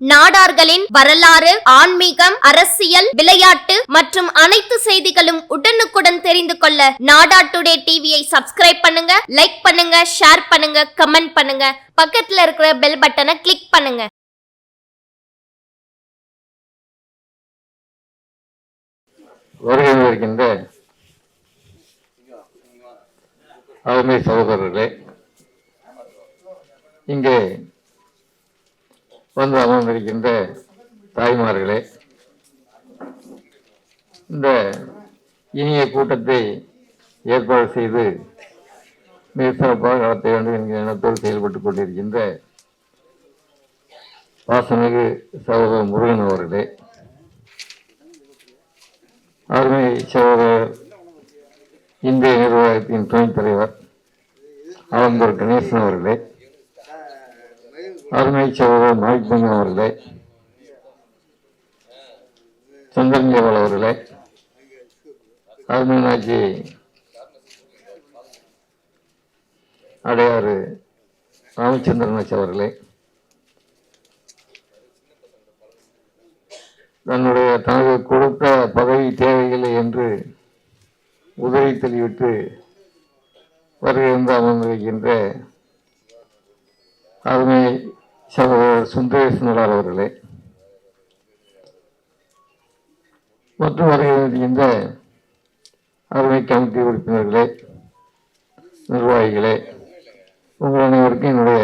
நாடார்களின் வரலாறு ஆன்மீகம் அரசியல் விளையாட்டு மற்றும் அனைத்து செய்திகளும் உடனுக்குடன் தெரிந்து கொள்ள நாடா டுடே டிவியை சப்ஸ்கிரைப் பண்ணுங்க லைக் பண்ணுங்க ஷேர் பண்ணுங்க கமெண்ட் பண்ணுங்க. பக்கத்துல இருக்கிற பெல் பட்டனை கிளிக் பண்ணுங்க. இருக்கின்ற அருமை சகோதரர்களே இங்கே வந்து அமர்ந்திருக்கின்ற தாய்மார்களே இந்த இனிய கூட்டத்தை ஏற்பாடு செய்து மிக சிறப்பாக நடத்த வேண்டும் என்கிற எண்ணத்தோடு செயல்பட்டுக் கொண்டிருக்கின்ற பாசமிகு சகோதரர் முருகன் அவர்களே அருமை சகோதரர் இந்திய நிர்வாகத்தின் துணைத் தலைவர் ஆலந்தூர் கணேசன் அவர்களே அருமை சகோதரர் மணிப்பங்கம் அவர்களே சந்திரஞ்சேவல் அவர்களே அருமைநாச்சி அடையாறு ராமச்சந்திரனாச்சி அவர்களே தன்னுடைய தனது கொடுத்த பதவி தேவையில்லை என்று உதவி தள்ளிவிட்டு சுந்தரேஷ் நடார் அவர்களே. மற்றும் வருகின்ற அருமை கமிட்டி உறுப்பினர்களே நிர்வாகிகளே உங்கள் அனைவருக்கும் என்னுடைய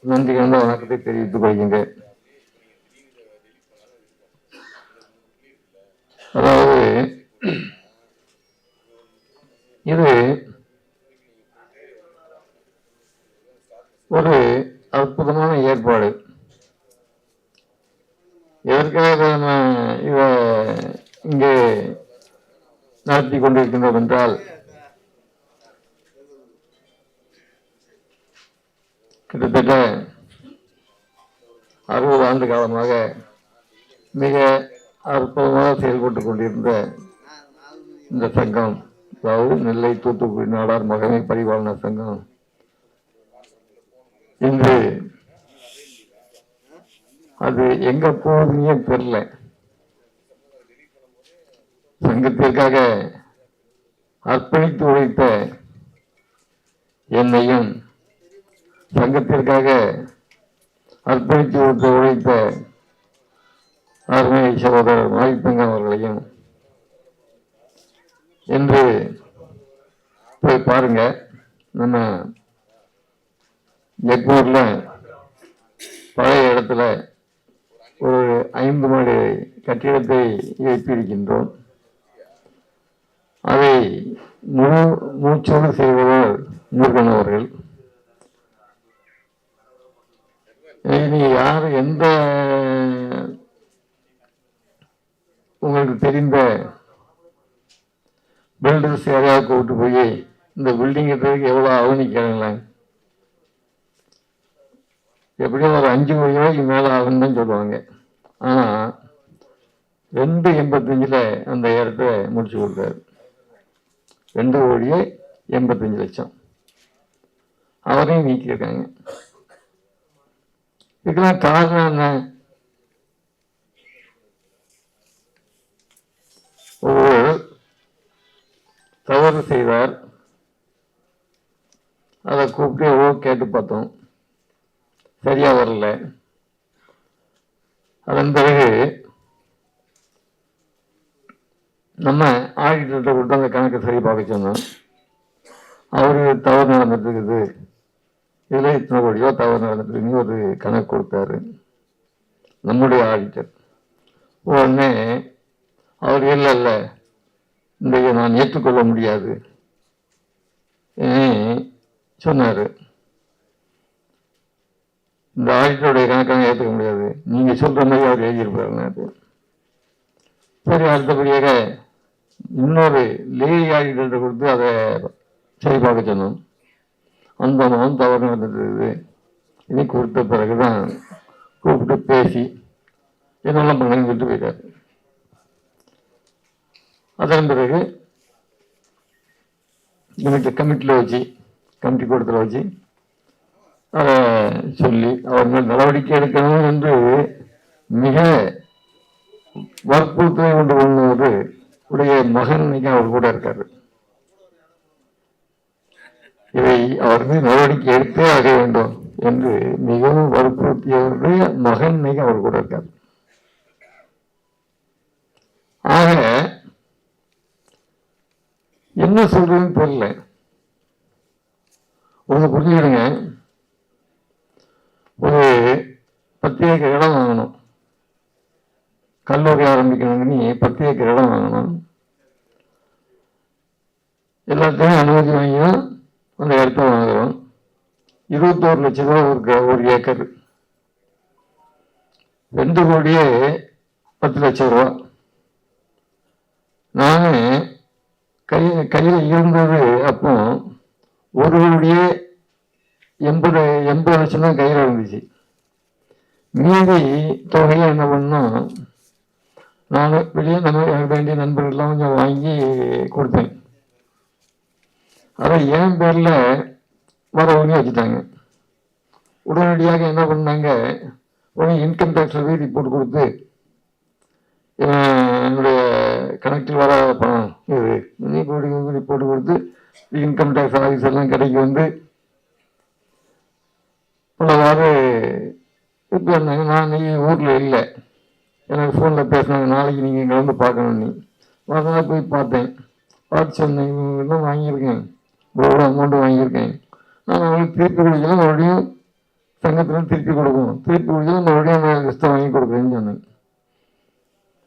நன்றி கலந்த வணக்கத்தை தெரிவித்துக் கொள்கின்றேன். அதாவது இது ஒரு அற்புதமான ஏற்பாடு. எதற்காக இவ இங்கே நடத்தி கொண்டிருக்கின்றோம் என்றால் கிட்டத்தட்ட அறுபது ஆண்டு காலமாக மிக அற்புதமாக செயல்பட்டு கொண்டிருந்த இந்த சங்கம் அதாவது நெல்லை தூத்துக்குடி நாடார் மகமை பரிபாலன சங்கம். இன்று அது எங்க போகுதுன்னே தெரியல. சங்கத்திற்காக அர்ப்பணித்து உழைத்த என்னையும் சங்கத்திற்காக அர்ப்பணித்து உழைத்து உழைத்த அருமை சகோதரர் மாரித்தங்கம் அவர்களையும் என்று போய் பாருங்க. நம்ம ஜெக்மூர்ல பழைய இடத்துல ஒரு ஐந்து மாடி கட்டிடத்தை எழுப்பியிருக்கின்றோம் அதை முழு மூச்சோடு செய்வதால் முருகன் அவர்கள். இனி யார் எந்த உங்களுக்கு தெரிந்த பில்டர்ஸ் யாரையாவது கூப்பிட்டு போய் இந்த பில்டிங் கட்டுறதுக்கு எவ்வளோ அவனிக்கிறாங்களே எப்படியும் ஒரு அஞ்சு மணி ரூபாய்க்கு மேலே ஆகும்னு தான் சொல்லுவாங்க. ஆனால் ரெண்டு எண்பத்தஞ்சில் அந்த இடத்த முடிச்சு கொடுத்தாரு. ரெண்டு கோடியே எண்பத்தஞ்சு லட்சம். அவரையும் நீக்கியிருக்காங்க. இதுக்கெல்லாம் காரணம் என்ன? ஒருவர் தவறு செய்தார். அதை கூப்பிட்டு எவ்வளோ கேட்டு பார்த்தோம். சரியா வரல. அதன் பிறகு நம்ம ஆடிட்டர்கிட்ட கொடுத்து அந்த கணக்கை சரி பார்க்க சொன்னோம் அவரு தவறு நடந்துட்டுருக்குது. இதில் இத்தனை கோடியோ தவறு நடந்துட்டு ஒரு கணக்கு கொடுத்தாரு. நம்முடைய ஆடிட்டர் உடனே அவர் இல்லை இல்லை. இந்த நான் ஏற்றுக்கொள்ள முடியாது. சொன்னார். இந்த ஆடிட்டருடைய கணக்கெல்லாம் ஏற்றுக்க முடியாது. நீங்கள் சொல்கிற மாதிரி அவர் எழுதியிருப்பாருன்னு சரி அடுத்தபடியாக இன்னொரு லேடி ஆடிட்டர்கிட்ட கொடுத்து அதை சரி பார்க்க சொன்னோம். அந்த மகன் தவறு நடந்துட்டு இனி கொடுத்த பிறகு தான் கூப்பிட்டு பேசி என்னெல்லாம் பண்ணுங்கன்னு சொல்லிட்டு போயிட்டார். அதன் பிறகு கமிட்டி கமிட்டியில் வச்சு கமிட்டி கூட்டத்தில் வச்சு சொல்லி அவர் நடவடிக்கை எடுக்கணும் என்று மிக வற்புறுத்தலை கொண்டு வந்தவர் உடைய மகன் அவர் கூட இருக்காரு. இதை அவர் நடவடிக்கை எடுத்தே ஆக வேண்டும் என்று மிகவும் வற்புறுத்தியவருடைய மகன் இன்னைக்கு அவர் கூட இருக்கார். ஆக என்ன சொல்றதுன்னு தெரியல. ஒன்று புரிஞ்சுக்கிடுங்க. ஒரு பத்து ஏக்கர் இடம் வாங்கணும். கல்லூரி ஆரம்பிக்கணும்னு பத்து ஏக்கர் இடம் வாங்கணும். எல்லாத்தையும் அனுமதி வாங்கியும் அந்த இடத்த வாங்குறோம். இருபத்தோரு லட்சம் ரூபா ஒரு ஒரு ஏக்கர். ரெண்டு கோடியே பத்து லட்சம் ரூபா. நான் கை கையில் இருந்தது அப்போ ஒரு கோடியே எண்பது எண்பது லட்சம் தான் கையில் இருந்துச்சு மீதி தொகையை என்ன பண்ணால் நான் வெளியே நம்ம எனக்கு வேண்டிய நண்பர்கள்லாம் கொஞ்சம் வாங்கி கொடுத்தேன் அதை என் பேரில் வரவங்க வச்சுட்டாங்க உடனடியாக என்ன பண்ணாங்க உடனே இன்கம் டேக்ஸில் போய் ரிப்போர்ட் கொடுத்து என்னுடைய கணக்கில் வர பணம் இது ரிப்போர்ட் கொடுத்து இன்கம் டேக்ஸ் ஆஃபீஸ் எல்லாம் கடைக்கு வந்து உள்ளவாறு இப்போ நான் நீ ஊரில் இல்லை. எனக்கு ஃபோனில் பேசினாங்க நாளைக்கு நீங்கள் இங்கே வந்து பார்க்கணும் நீ. அதனால் போய் பார்த்தேன். பார்த்து சொன்னேன் தான் வாங்கியிருக்கேன். இவ்வளோ அமௌண்ட்டு வாங்கியிருக்கேன். நான் அவங்களுக்கு திருப்பி கொடுக்கலாம் மறுபடியும் சங்கத்தில் திருப்பி கொடுக்கணும். திருப்பி கொடுக்கலாம் மறுபடியும் நான் லிஸ்ட்டை வாங்கி கொடுக்குறேன்னு சொன்னேன்.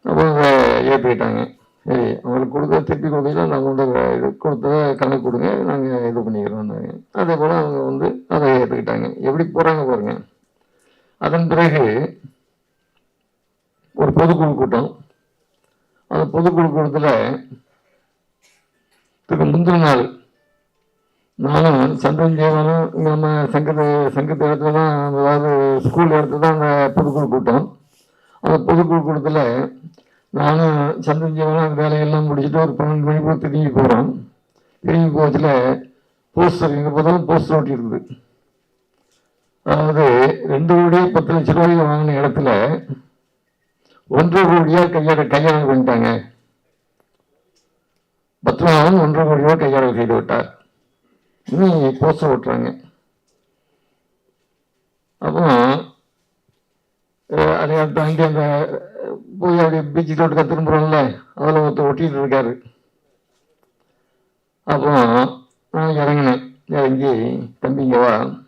அப்போ அதை ஏற்றுக்கிட்டாங்க சரி அவங்களுக்கு திருப்பி கொடுக்கலாம் நாங்கள் வந்து இது கொடுத்ததை கணக்கு கொடுங்க நாங்கள் இது பண்ணிக்கிறோம்னாங்க. அதே போல் அவங்க வந்து அதை ஏற்றுக்கிட்டாங்க எப்படி போகிறாங்க பாருங்க. அதன் பிறகு ஒரு பொதுக்குழு கூட்டம். அந்த பொதுக்குழு கூட்டத்தில் திரு முந்தின நாள் நானும் சந்திரன் ஜீவனும் நம்ம சங்கத்து சங்கத்து இடத்துல தான் அதாவது ஸ்கூல் இடத்துல தான் அந்த பொதுக்குழு கூட்டம். அந்த பொதுக்குழு கூட்டத்தில் நானும் சந்திரஞ்சீவனும் அந்த வேலையெல்லாம் முடிச்சுட்டு ஒரு பன்னெண்டு மணி போல் திரும்பி போகிறோம் திரும்பி போகிறதுல போஸ்டர் எங்கே பார்த்தாலும் போஸ்டர் ஒட்டி அதாவது ரெண்டு கோடியே பத்து லட்ச ரூபாய்க்கு வாங்கின இடத்துல ஒன்றரை கோடியாக கையாட கையாளம் பண்ணிட்டாங்க பத்மநாபன் ஒன்றரை கோடி ரூபாய் கையாடல் செய்து விட்டார். இனி போஸ்டர் ஓட்டுறாங்க அப்போ அதை அடுத்து அங்கே அந்த போய் அப்படியே பீச்சு ரோட்டுக்கு திரும்புகிறோம்ல அதில் ஒருத்தர் ஒட்டிகிட்டு இருக்காரு. அப்போ நான் இறங்கினேன். இறங்கி தம்பிங்கவா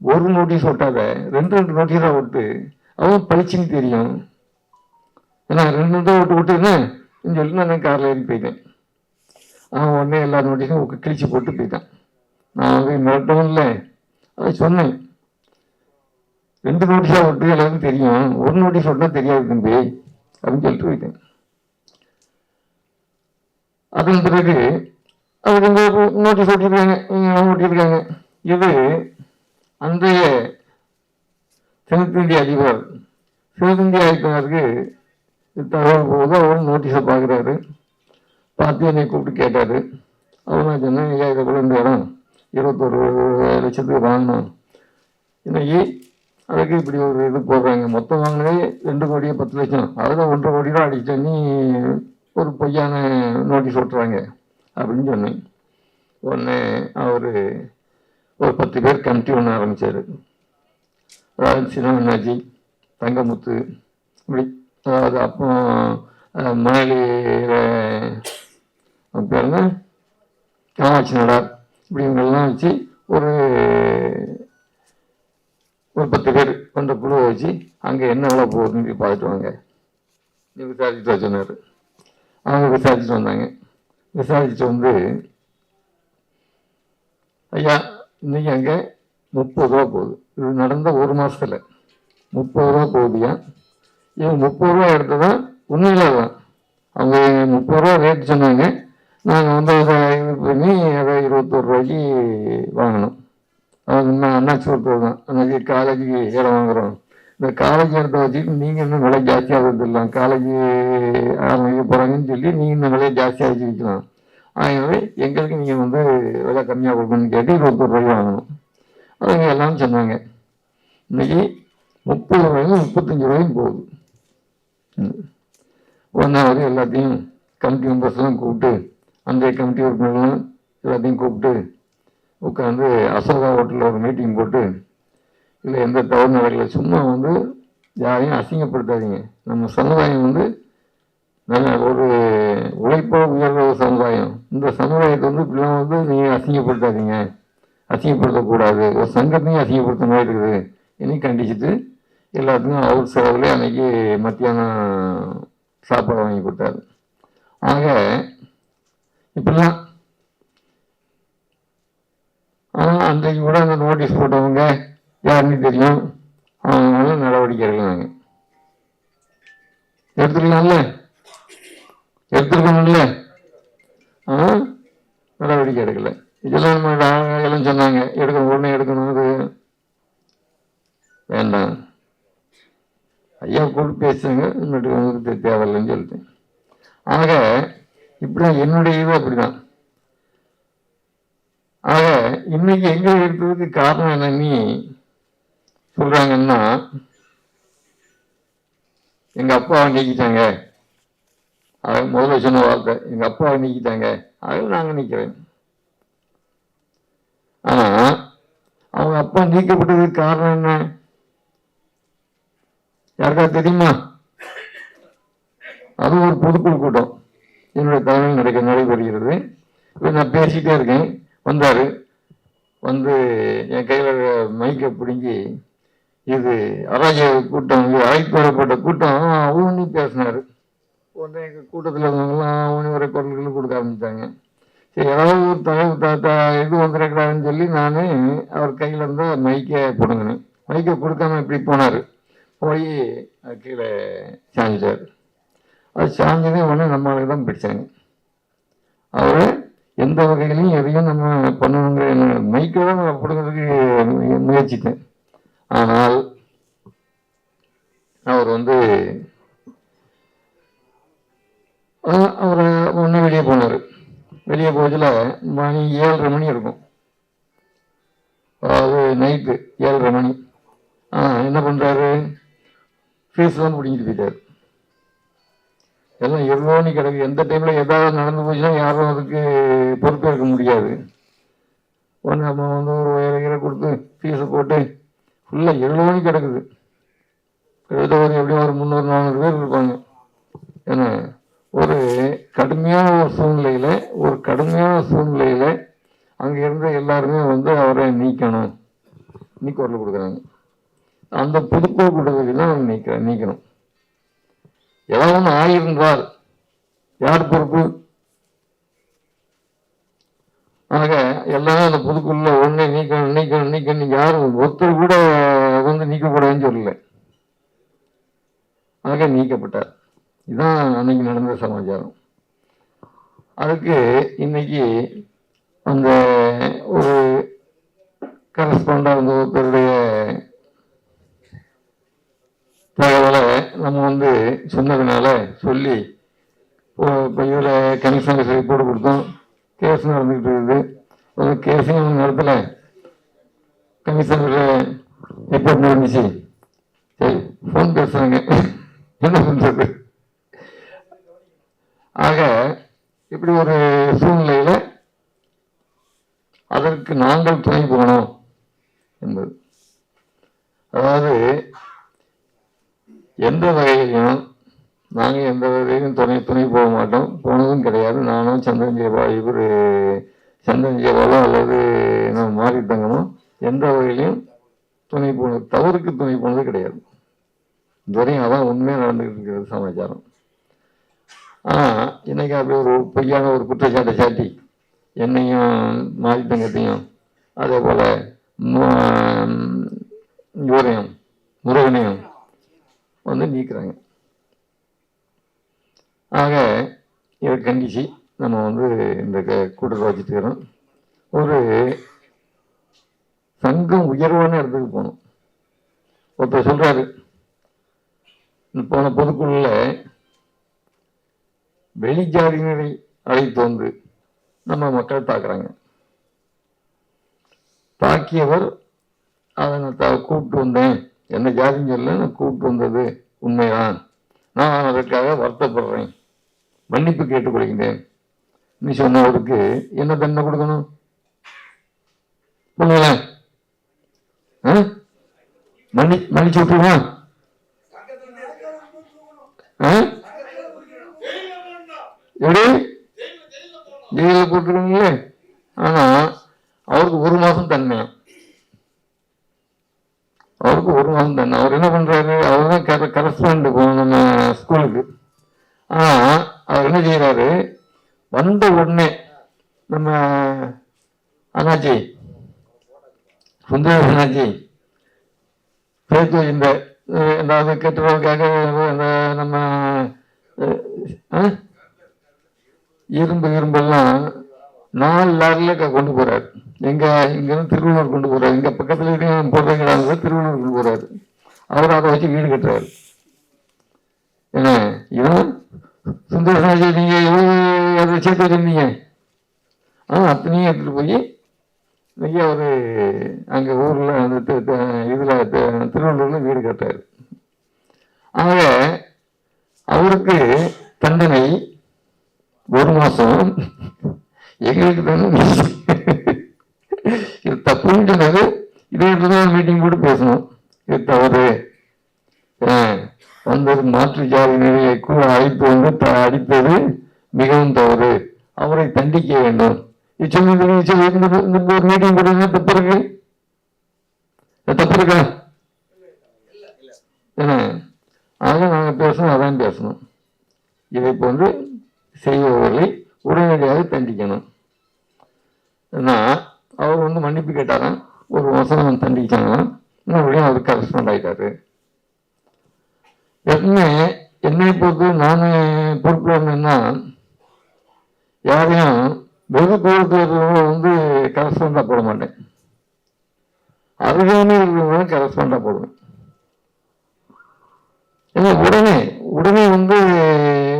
ஒரு நோட்டீஸ் ஒட்டாத ரெண்டு ரெண்டு நோட்டீஸாக ஒட்டு. அவன் பளிச்சுன்னு தெரியும். ஏன்னா ரெண்டு ரெண்டு ஒட்டு விட்டுன்னு சொல்லி நான் காரில் ஏறி போயிட்டேன். அவன் உடனே எல்லா நோட்டீஸும் கிழிச்சு போட்டு போயிட்டான். நான் வந்து மிரட்டவும் இல்லை. அதை சொன்னேன். ரெண்டு நோட்டீஸாக ஒட்டு எல்லாருக்கும் தெரியும். ஒரு நோட்டீஸ் விட்டா தெரியாது தம்பி அப்படின்னு சொல்லிட்டு போயிட்டேன். அதன் பிறகு அவர் இந்த நோட்டீஸ் ஓட்டியிருக்காங்க ஓட்டியிருக்காங்க இது அன்றைய தென்னிந்திய அதிபர் சிவந்திய அதிபருக்கு தகவல் போது அவர் நோட்டீஸை பார்க்குறாரு. பார்த்து என்னை கூப்பிட்டு கேட்டார். அவர் நான் சொன்னேன் ஐயா இதை கூட இந்த இடம் இருபத்தொரு லட்சத்துக்கு வாங்கினோம் இன்னைக்கு அதுக்கு இப்படி ஒரு இது போடுறாங்க. மொத்தம் வாங்கினதே ரெண்டு கோடியே பத்து லட்சம். அதில் ஒன்றரை கோடி ரூபா அடிச்சு தண்ணி ஒரு பொய்யான நோட்டீஸ் ஓட்டுறாங்க அப்படின்னு சொன்னேன். உடனே அவர் ஒரு பத்து பேர் கமிட்டி ஒன்று ஆரம்பித்தார் அதாவது சின்னமண்ணாச்சி தங்கமுத்து இப்படி. அதாவது அப்போ மணலியில் பேருங்க காமாட்சி நடார். இப்படி இவங்கெல்லாம் வச்சு ஒரு ஒரு பத்து பேர் அந்த குழுவை வச்சு அங்கே என்ன வேலை போகுதுன்னு போய் பார்த்துட்டு வாங்க. நீ விசாரிச்சுட்டு வர சொன்னார். அவங்க விசாரிச்சுட்டு வந்தாங்க. விசாரிச்சுட்டு வந்து ஐயா இன்றைக்கி அங்கே முப்பது ரூபா போகுது. இது நடந்த ஒரு மாதத்தில் முப்பது ரூபா போகுதுயா? இவங்க முப்பது ரூபா எடுத்ததான் உண்மையிலே தான். அவங்க முப்பது ரூபா ரேட் சொன்னாங்க. நாங்கள் வந்து அதை இது பண்ணி அதை இருபத்தோரு ரூபாய்க்கு வாங்கினோம். அவங்க இன்னும் அண்ணாச்சி தான் காலேஜுக்கு இடம் வாங்குறோம். இந்த காலேஜ் இடத்த வச்சுட்டு நீங்கள் இன்னும் விலை ஜாஸ்தியாக வந்துடலாம். காலேஜ் ஆரம்பிக்க போகிறாங்கன்னு சொல்லி நீங்கள் இன்னும் விலையை ஜாஸ்தியாக வச்சு வைக்கலாம் அதனால எங்களுக்கு நீங்கள் வந்து விலை கம்மியாக கொடுக்கணும்னு கேட்டு இருபத்தொரு ரூபாய் வாங்கணும் அவங்க எல்லாம் சொன்னாங்க இன்னைக்கு முப்பது ரூபாயும் முப்பத்தஞ்சு ரூபாயும் போகுது. ஒன்றாவது எல்லாத்தையும் கமிட்டி மெம்பர்ஸ்லாம் கூப்பிட்டு அந்த கமிட்டி உறுப்பினர்லாம் எல்லாத்தையும் கூப்பிட்டு உட்காந்து அசோகா ஹோட்டலில் ஒரு மீட்டிங் போட்டு இல்லை எந்த தவறு நடக்கல. சும்மா வந்து யாரையும் அசிங்கப்படுத்தாதீங்க. நம்ம சமுதாயம் வந்து நல்ல ஒரு உழைப்போ உயர்ந்த ஒரு சமுதாயம். இந்த சமுதாயத்தை வந்து இப்படிலாம் வந்து நீங்கள் அசிங்கப்படுத்தாதீங்க. அசிங்கப்படுத்தக்கூடாது. ஒரு சங்கத்தையும் அசிங்கப்படுத்த மாதிரி இருக்குது. என்னையும் கண்டிச்சுட்டு எல்லாத்துக்கும் அவர் செலவில் அன்னைக்கு மத்தியானம் சாப்பாடு வாங்கி கொடுத்தாரு. ஆக இப்படிலாம் ஆனால் அன்றைக்கு கூட அந்த நோட்டீஸ் போட்டவங்க யாருன்னு தெரியும். அவங்க நடவடிக்கை எடுக்கலாங்க. எடுத்துருக்கலாம்ல எடுத்துருக்கணும்ல ஆ? நடவடிக்கை எடுக்கல. இதெல்லாம் நம்ம எல்லாம் சொன்னாங்க. எடுக்கணும் உடனே எடுக்கணும். அது வேண்டாம். ஐயா கூட பேசுங்க. இன்னொரு தேவையில்லைன்னு சொல்லிட்டு ஆக இப்படிதான் என்னுடைய இது அப்படிதான். ஆக இன்னைக்கு எங்க இருக்கிறதுக்கு காரணம் என்னன்னு சொல்றாங்கன்னா எங்க அப்பாவை நீக்கிட்டாங்க அது முதல்ல சொன்ன வார்த்தை. எங்க அப்பாவை நீக்கிட்டாங்க அது நாங்க நிக்கிறேன் ஆனா அவங்க அப்பா நீக்கப்பட்டதுக்கு காரணம் என்ன? யாருக்கா தெரியுமா? அது ஒரு பொதுக்குழு கூட்டம். என்னுடைய தலைமையில் நடக்க நடைபெறுகிறது. இப்ப நான் பேசிட்டே இருக்கேன். வந்தார். வந்து என் கையில் மைக்கை பிடுங்கி இது அராஜக கூட்டம் இது அழைப்பு வரப்பட்ட கூட்டம் ஊனி பேசினார். உடனே எங்கள் கூட்டத்தில் இருந்தவங்களாம் ஊனி வர குரல்கள் கொடுக்க ஆரம்பித்தாங்க சரி ஏதாவது ஒரு தகவல் தாத்தா இது வந்துடக்கூடாதுன்னு சொல்லி நான் அவர் கையில் இருந்த மைக்கை பிடுங்கினேன். மைக்கை கொடுக்காம இப்படி போனார். போய் அது கீழே சாஞ்சிட்டார். அது சாஞ்சதே உடனே நம்மளுக்கு தான் பிடிச்சாங்க. அவர் எந்த வகையிலையும் எதையும் நம்ம பண்ணணுங்கிற மைக்கை தான் நான் பிடுங்கிறதுக்கு முயற்சித்தேன் ஆனால் அவர் வந்து அவர் ஒன்று வெளியே போனார். வெளியே போதில் மணி ஏழரை மணி இருக்கும். அதாவது நைட்டு ஏழரை மணி. ஆ என்ன பண்ணுறாரு ஃபீஸ்லாம் பிடிங்கிட்டு போயிட்டார். எல்லாம் எவ்வளோனி கிடக்கு. எந்த டைமில் ஏதாவது நடந்து போச்சுன்னா யாரும் அதுக்கு பொறுப்பேற்க முடியாது. உடனே நம்ம வந்து ஒரு உயர கொடுத்து ஃபீஸை போட்டு ஃபுல்லாக எவ்வளோனி கிடக்குது. கிட்டத்தட்ட ஒரு எப்படியும் ஒரு முந்நூறு நானூறு பேர் இருப்பாங்க. ஏன்னா ஒரு கடுமையான ஒரு சூழ்நிலையில் ஒரு கடுமையான சூழ்நிலையில் அங்கே இருந்த எல்லாருமே வந்து அவரை நீக்கணும். நீ குரல் கொடுக்குறாங்க. அந்த புதுக்குழு கூட்டத்துக்கு தான் அவங்க நீக்க நீக்கணும். ஏதாவது ஒன்று ஆயிருந்தால் யார் பொறுப்பு? ஆக எல்லாரும் அந்த புதுக்குள்ள ஒண்ணே நீக்கணும் நீக்கணும் நீக்கணும் யாரும் ஒருத்தர் கூட வந்து நீக்கக்கூடாதுன்னு சொல்லல. ஆக நீக்கப்பட்டார். இதுதான் அன்னைக்கு நடந்த சமாச்சாரம். அதுக்கு இன்னைக்கு அந்த ஒரு கரஸ்பாண்டாக இருந்த ஒருத்தருடைய தகவலை நம்ம வந்து சொன்னதுனால சொல்லி இப்போ இதில் கமிஷன் ரிப்போர்ட் கொடுத்தோம். கேஸ் நடந்துக்கிட்டு இருக்குது. ஒரு கேஸையும் நடத்தலை கமிஷனர் ரிப்போர்ட் நடந்துச்சு சரி ஃபோன் பேசுகிறாங்க என்ன பண்ணுறது ஆக இப்படி ஒரு சூழ்நிலையில் அதற்கு நாங்கள் துணை போகணும் என்பது. அதாவது எந்த வகையிலும் நாங்கள் எந்த வகையிலும் துணை துணை போக மாட்டோம். போனதும் கிடையாது. நானும் சந்திரன் ஜெயபா இவர் சந்திரன் ஜெயபாலும் அல்லது நம்ம மாறி தங்கணும். எந்த வகையிலையும் துணை போனது தவறுக்கு துணை போனது கிடையாது. இதுவரையும் அதான் உண்மையாக நடந்துகிட்டு இருக்கிறது சமாச்சாரம். ஆனால் இன்னைக்கு அப்படி ஒரு பொய்யான ஒரு குற்றச்சாட்டை சாட்டி என்னையும் மாறி தங்கத்தையும் அதே போல் இவரையும் முருகனையும் வந்து நீக்கிறாங்க. ஆக இதை கண்டிச்சு நம்ம வந்து இந்த க- கூட்டத்தை வச்சுட்டுக்கிறோம். ஒரு சங்கம் உயர்வான இடத்துக்கு போகணும். ஒருத்தர் சொல்கிறாரு போன பொதுக்குள்ள வெளிஜாதியினரை அழைத்து வந்து நம்ம மக்கள் தாக்குறாங்க தாக்கியவர் அதை நான் கூப்பிட்டு வந்தேன். என்ன ஜாதின்னு சொல்ல? நான் கூப்பிட்டு வந்தது உண்மைதான். நான் அதற்காக வருத்தப்படுறேன். மன்னிப்பு கேட்டுக்கொள்கிறேன் நீ சொன்னவருக்கு என்ன தண்டனை கொடுக்கணும்? பண்ணுவேன் ஆ? மன்னி மன்னிச்சு விட்டுருமா? ஆ? எப்படி? ஜெயிலில் போட்டுருக்கீங்களே ஆனா அவருக்கு ஒரு மாசம் தண்டனை. அளவுக்கு ஒரு நாள் தானே. அவர் என்ன பண்ணுறாரு அவர் தான் கர கரஸ்பாண்ட் நம்ம ஸ்கூலுக்கு ஆனால் அவர் என்ன செய்கிறாரு வந்த உடனே நம்ம அண்ணாச்சி சுந்தர அண்ணாச்சி சேர்த்து இந்த அஹ், ஏதாவது கெட்டுறதுக்காக இந்த நம்ம இரும்பு இரும்பெல்லாம் நாலு லாரில கொண்டு போறாரு. எங்க இங்கேருந்து திருவள்ளுவர் திருவள்ளூர் கொண்டு போறாரு. இங்க பக்கத்துல இருந்து போடுறீங்க திருவள்ளூர் கொண்டு போறாரு. அவர் அதை வச்சு வீடு கட்டுறாரு. என்ன இவன் சுந்தரராஜ் நீங்க எவ்வளவு அதை சேர்த்து வச்சிருந்தீங்க? ஆ அத்தனையும் எடுத்துட்டு போய் நிறைய அவர் அங்கே ஊரில் அந்த இதில் திருவள்ளூரில் வீடு கட்டுறாரு. ஆக அவருக்கு தண்டனை ஒரு மாதம் எங்களுக்கு தண்டனை இது தப்புன்னு சொன்னது இதே தான் மீட்டிங் கூட பேசணும். இது தவறு. அந்த மாற்று ஜாதியினரை கூட அழைத்து வந்து த- அடித்தது மிகவும் தவறு. அவரை தண்டிக்க வேண்டும். ஒரு மீட்டிங் கூட தப்பு இருக்கு? தப்பு இருக்கா? என்ன நாங்கள் பேசணும் அதான் பேசணும். இதை போன்று செய்பவர்களை உடனடியாக தண்டிக்கணும். ஏன்னா அவர் வந்து மன்னிப்பு கேட்டாராம். ஒரு வசனம் தண்டிச்சாங்களாம் மறுபடியும் அவர் கரஸ்பாண்ட் ஆகிட்டாரு எப்பவுமே என்னை பொறுத்து நான் பொறுப்பில் இருந்தேன்னா யாரையும் வெகு தூரத்தில் வந்து கரஸ்பாண்டாக போட மாட்டேன். அருகாமையில் இருக்கிறவங்க கரஸ்பாண்டாக போடுவேன். இல்லை உடனே உடனே வந்து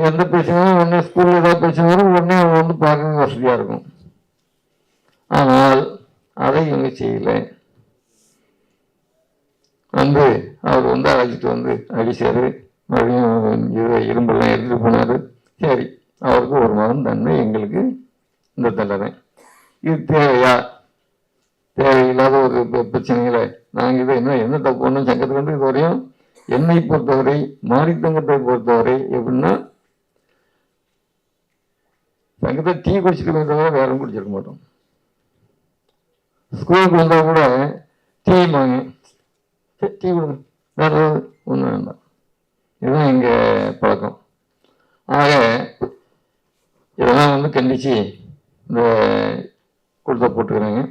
எந்த பிரச்சனையும் உடனே ஸ்கூலில் ஏதாவது பிரச்சனை வரும் உடனே வந்து பார்க்க வசதியாக இருக்கும். ஆனால் அதை இவங்க செய்யலை. வந்து அவர் வந்து அழைச்சிட்டு வந்து அடிச்சாரு. மறுபடியும் இது இரும்பெல்லாம் எடுத்துட்டு போனாரு. சரி அவருக்கு ஒரு மாதம் தன்மை எங்களுக்கு இந்த தண்டனை. இது தேவையா? தேவையில்லாத ஒரு பிரச்சனைகளை நாங்கள் இதை என்ன என்ன தப்பு பண்ணோம் சங்கத்துக்கு வந்து இது வரையும் என்னை பொறுத்தவரை மாரித்தங்கத்தை பொறுத்தவரை எப்படின்னா சங்கத்தை டீ குடிச்சிருக்கோம் தவிர வேறும் குடிச்சிருக்க மாட்டோம். ஸ்கூலுக்கு வந்தால் கூட டீ டீ கொடுங்க. வேற ஏதாவது ஒன்றும் வேண்டாம். இதுதான் எங்கள் பழக்கம். ஆக இதெல்லாம் வந்து கண்டிச்சு இந்த கொடுத்த போட்டுக்கிறாங்க.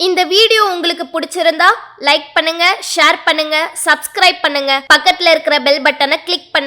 இந்த வீடியோ உங்களுக்கு பிடிச்சிருந்தா லைக் பண்ணுங்க ஷேர் பண்ணுங்க சப்ஸ்கிரைப் பண்ணுங்க. பக்கத்துல இருக்கிற பெல் பட்டனை கிளிக் பண்ணுங்க.